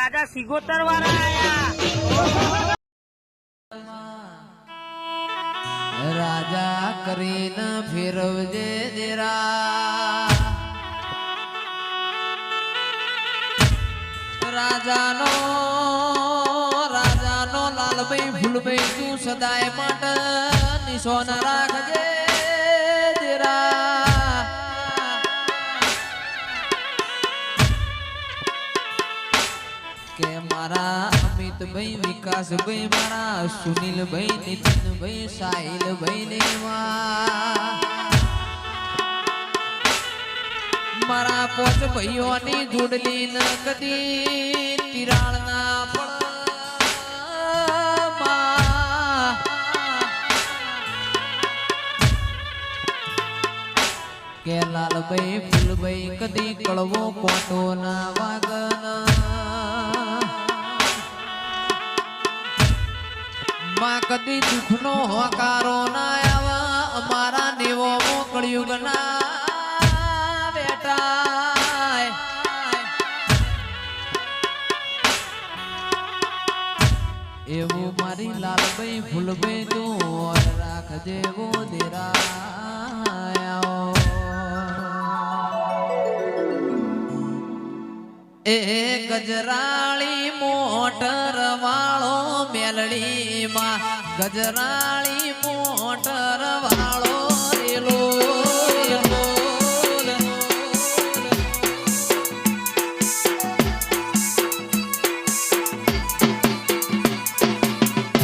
રાજા સિગોતર વાળા આયા. રાજા કરીને ફેરવજે દેરા. રાજાનો રાજાનો લાલભાઈ ફૂલભાઈ તું સદાય માટે નિશોન રાખજે. મારા, અમિતભાઈ વિકાસભાઈ મારા, સુનિલભાઈ નીતિનભાઈ, સાહિલભાઈ ને મારા પોચ ભાઈઓની જોડલી ન કદી તિરાળ ના કે લાલભાઈ, ફૂલભાઈ કદી કળવો કોટો ના વાગના કદી દુઃખનો હોકારો ના આવા, અમારા નેવો મોકળ્યું ના બેટા એવું મારી લાલભાઈ ફૂલભાઈ તું રાખજે વો એ ગજરાળી મોટર વાળો મેલડીમાં. ગજરાળી મોટર વાળો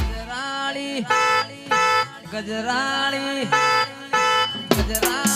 ગજરાળી ગજરાળી ગજરાળી.